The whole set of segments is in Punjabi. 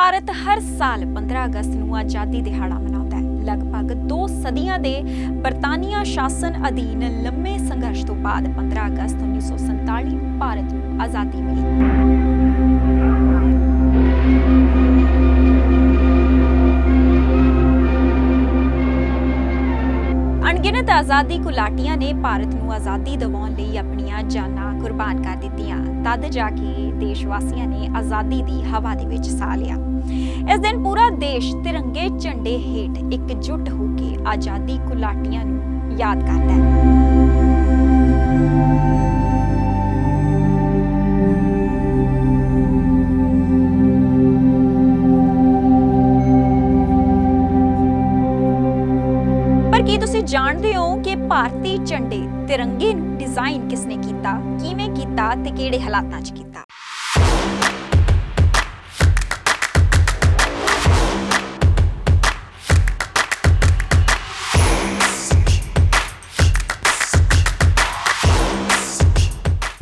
ਭਾਰਤ ਹਰ ਸਾਲ 15 ਅਗਸਤ ਨੂੰ ਆਜ਼ਾਦੀ ਦਿਹਾੜਾ ਮਨਾਉਂਦਾ ਹੈ। ਲਗਭਗ 2 ਸਦੀਆਂ ਦੇ ਬਰਤਾਨੀਆ ਸ਼ਾਸਨ ਅਧੀਨ ਲੰਮੇ ਸੰਘਰਸ਼ ਤੋਂ ਬਾਅਦ 15 ਅਗਸਤ 1947 ਨੂੰ ਭਾਰਤ ਨੂੰ ਆਜ਼ਾਦੀ ਮਿਲੀ। ਆਜ਼ਾਦੀ ਘੁਲਾਟੀਆਂ ਨੇ ਭਾਰਤ ਨੂੰ ਆਜ਼ਾਦੀ ਦਿਵਾਉਣ ਲਈ ਆਪਣੀਆਂ ਜਾਨਾਂ ਕੁਰਬਾਨ ਕਰ ਦਿੱਤੀਆਂ। ਤਦ ਜਾ ਕੇ ਦੇਸ਼ ਵਾਸੀਆਂ ਨੇ ਆਜ਼ਾਦੀ ਦੀ ਹਵਾ ਦੇ ਵਿੱਚ ਸਾਹ ਲਿਆ। ਇਸ ਦਿਨ ਪੂਰਾ ਦੇਸ਼ ਤਿਰੰਗੇ ਝੰਡੇ ਹੇਠ ਇਕਜੁੱਟ ਹੋ ਕੇ ਆਜ਼ਾਦੀ ਘੁਲਾਟੀਆਂ ਨੂੰ ਯਾਦ ਕਰਦਾ ਹੈ। ਜਾਣਦੇ ਹੋ ਕਿ ਭਾਰਤੀ ਝੰਡੇ ਤਿਰੰਗੇ ਨੂੰ ਡਿਜ਼ਾਈਨ ਕਿਸਨੇ ਕੀਤਾ, ਕਿਵੇਂ ਕੀਤਾ ਤੇ ਕਿਹੜੇ ਹਾਲਾਤਾਂ 'ਚ ਕੀਤਾ?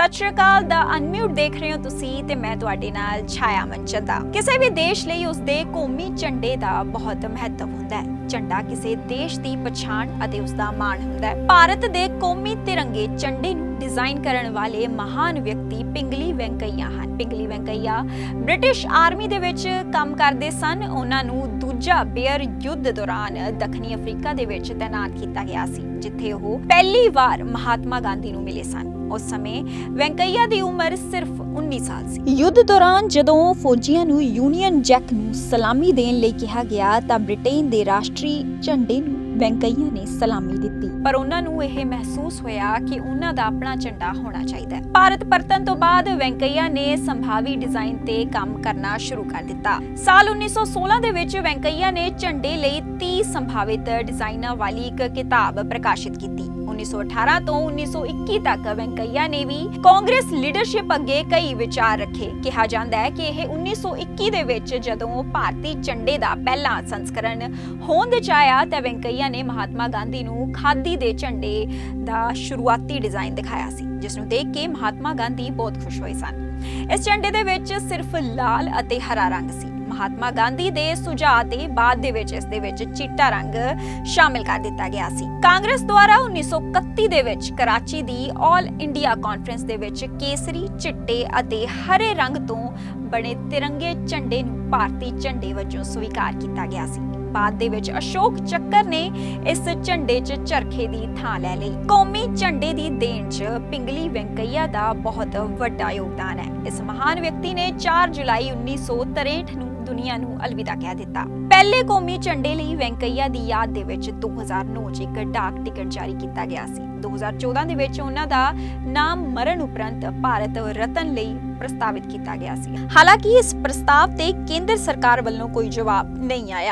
ਸਤਿ ਸ਼੍ਰੀ ਅਕਾਲ ਦਾ ਅਨਮਿਊਟ ਦੇਖ ਰਹੇ ਹੋ ਤੁਸੀਂ ਤੇ ਮੈਂ ਤੁਹਾਡੇ ਨਾਲ ਛਾਇਆ ਮਨਚੰਦਾ ਕਿਸੇ ਵੀ ਦੇਸ਼ ਲਈ ਉਸਦੇ ਕੌਮੀ ਝੰਡੇ ਦਾ ਬਹੁਤ ਮਹੱਤਵ ਹੁੰਦਾ ਹੈ। ਝੰਡਾ ਕਿਸੇ ਦੇਸ਼ ਦੀ ਪਛਾਣ ਅਤੇ ਉਸਦਾ ਮਾਣ ਹੁੰਦਾ ਹੈ। ਭਾਰਤ ਦੇ ਕੌਮੀ ਤਿਰੰਗੇ ਝੰਡੇ ਨੂੰ ਡਿਜ਼ਾਈਨ ਕਰਨ ਵਾਲੇ ਮਹਾਨ ਵਿਅਕਤੀ ਪਿੰਗਲੀ ਵੈਂਕਈਆ ਹਨ। ਪਿੰਗਲੀ ਵੈਂਕਈਆ ਬ੍ਰਿਟਿਸ਼ ਆਰਮੀ ਦੇ ਵਿੱਚ ਕੰਮ ਕਰਦੇ ਸਨ। ਉਹਨਾਂ ਨੂੰ ਦੂਜਾ ਬੇਅਰ ਯੁੱਧ ਦੌਰਾਨ ਦੱਖਣੀ ਅਫਰੀਕਾ ਦੇ ਵਿੱਚ ਤਾਇਨਾਤ ਕੀਤਾ ਗਿਆ ਸੀ, ਜਿੱਥੇ ਉਹ ਪਹਿਲੀ ਵਾਰ ਮਹਾਤਮਾ ਗਾਂਧੀ ਨੂੰ ਮਿਲੇ ਸਨ। ਉਸ ਸਮੇਂ ਵੈਂਕਈਆ ਦੀ ਉਮਰ ਸਿਰਫ 19 ਸਾਲ ਸੀ। ਯੁੱਧ ਦੌਰਾਨ ਜਦੋਂ ਫੌਜੀਆਂ ਨੂੰ ਯੂਨੀਅਨ ਜੈਕ ਨੂੰ ਸਲਾਮੀ ਦੇਣ ਲਈ ਕਿਹਾ ਗਿਆ ਤਾਂ ਬ੍ਰਿਟੇਨ ਦੇ ਰਾਸ਼ਟਰੀ ਝੰਡੇ ਨੂੰ ਵੈਂਕਈਆ ਨੇ ਸਲਾਮੀ ਦਿੱਤੀ। ਪਰ ਉਹਨਾਂ ਨੂੰ ਇਹ ਮਹਿਸੂਸ ਹੋਇਆ ਕਿ ਉਹਨਾਂ ਦਾ ਆਪਣਾ ਝੰਡਾ ਹੋਣਾ ਚਾਹੀਦਾ ਹੈ। ਭਾਰਤ ਪਰਤਨ ਤੋਂ ਬਾਅਦ ਵੈਂਕਈਆ ਨੇ ਸੰਭਾਵੀ ਡਿਜ਼ਾਈਨ ਤੇ ਕੰਮ ਕਰਨਾ ਸ਼ੁਰੂ ਕਰ ਦਿੱਤਾ। ਸਾਲ 1916 ਦੇ ਵਿੱਚ ਵੈਂਕਈਆ ਨੇ ਝੰਡੇ ਲਈ 30 ਸੰਭਾਵਿਤ ਡਿਜ਼ਾਈਨਾਂ ਵਾਲੀ ਇੱਕ ਕਿਤਾਬ ਪ੍ਰਕਾਸ਼ਿਤ ਕੀਤੀ। 1918 ਤੋਂ 1921 ਤੱਕ ਵੈਂਕਈਆ ਨੇ ਵੀ ਕਾਂਗਰਸ ਲੀਡਰਸ਼ਿਪ ਅੱਗੇ ਕਈ ਵਿਚਾਰ ਰੱਖੇ। ਕਿਹਾ ਜਾਂਦਾ ਹੈ ਕਿ ਇਹ 1921 ਦੇ ਵਿੱਚ ਜਦੋਂ ਭਾਰਤੀ ਝੰਡੇ ਦਾ ਪਹਿਲਾ ਸੰਸਕਰਣ ਹੋਂਦ ਚ ਆਇਆ ਤਾਂ ਵੈਂਕਈਆ ਨੇ ਮਹਾਤਮਾ ਗਾਂਧੀ ਨੂੰ ਖਾਦੀ ਦੇ ਝੰਡੇ ਦਾ ਸ਼ੁਰੂਆਤੀ ਡਿਜ਼ਾਈਨ ਦਿਖਾਇਆ ਸੀ, ਜਿਸ ਨੂੰ ਦੇਖ ਕੇ ਮਹਾਤਮਾ ਗਾਂਧੀ ਬਹੁਤ ਖੁਸ਼ ਹੋਏ ਸਨ। ਇਸ ਝੰਡੇ ਦੇ ਵਿੱਚ ਸਿਰਫ ਲਾਲ ਅਤੇ ਹਰਾ ਰੰਗ ਸੀ। ਮਹਾਤਮਾ ਗਾਂਧੀ ਦੇ ਸੁਝਾਅ ਤੇ ਬਾਅਦ ਦੇ ਵਿੱਚ ਇਸ ਦੇ ਵਿੱਚ ਚਿੱਟਾ ਰੰਗ ਸ਼ਾਮਿਲ ਕਰ ਦਿੱਤਾ ਗਿਆ ਸੀ। ਕਾਂਗਰਸ ਦੁਆਰਾ 1931 ਦੇ ਵਿੱਚ ਕਰਾਚੀ ਦੀ ਆਲ ਇੰਡੀਆ ਕਾਨਫਰੰਸ ਦੇ ਵਿੱਚ ਕੇਸਰੀ, ਚਿੱਟੇ ਅਤੇ ਹਰੇ ਰੰਗ ਤੋਂ ਬਣੇ ਤਿਰੰਗੇ ਝੰਡੇ ਨੂੰ ਭਾਰਤੀ ਝੰਡੇ ਵਜੋਂ ਸਵੀਕਾਰ ਕੀਤਾ ਗਿਆ ਸੀ। ਬਾਅਦ ਦੇ ਵਿੱਚ ਅਸ਼ੋਕ ਚੱਕਰ ਨੇ ਇਸ ਝੰਡੇ 'ਚ ਚਰਖੇ ਦੀ ਥਾਂ ਲੈ ਲਈ। ਕੌਮੀ ਝੰਡੇ ਦੀ ਦੇਣ 'ਚ ਪਿੰਗਲੀ ਵੈਂਕਈਆ ਦਾ ਬਹੁਤ ਵੱਡਾ ਯੋਗਦਾਨ ਹੈ। ਇਸ ਮਹਾਨ ਵਿਅਕਤੀ ਨੇ 4 ਜੁਲਾਈ 1963 ਨੂੰ ਦੁਨੀਆ ਨੂੰ ਅਲਵਿਦਾ ਕਹਿ ਦਿੱਤਾ। ਪਹਿਲੇ ਕੌਮੀ ਝੰਡੇ ਲਈ ਵੈਂਕਈਆ ਦੀ ਯਾਦ ਦੇ ਵਿੱਚ 2009 'ਚ ਇੱਕ ਡਾਕ ਟਿਕਟ ਜਾਰੀ ਕੀਤਾ ਗਿਆ ਸੀ। 2014 ਦੇ ਵਿੱਚ ਉਹਨਾਂ ਦਾ ਨਾਮ ਮਰਨ ਉਪਰੰਤ ਭਾਰਤ ਰਤਨ ਲਈ ਪ੍ਰਸਤਾਵਿਤ ਕੀਤਾ ਗਿਆ ਸੀ। ਹਾਲਾਂਕਿ ਇਸ ਪ੍ਰਸਤਾਵ ਤੇ ਕੇਂਦਰ ਸਰਕਾਰ ਵੱਲੋਂ ਕੋਈ ਜਵਾਬ ਨਹੀਂ ਆਇਆ।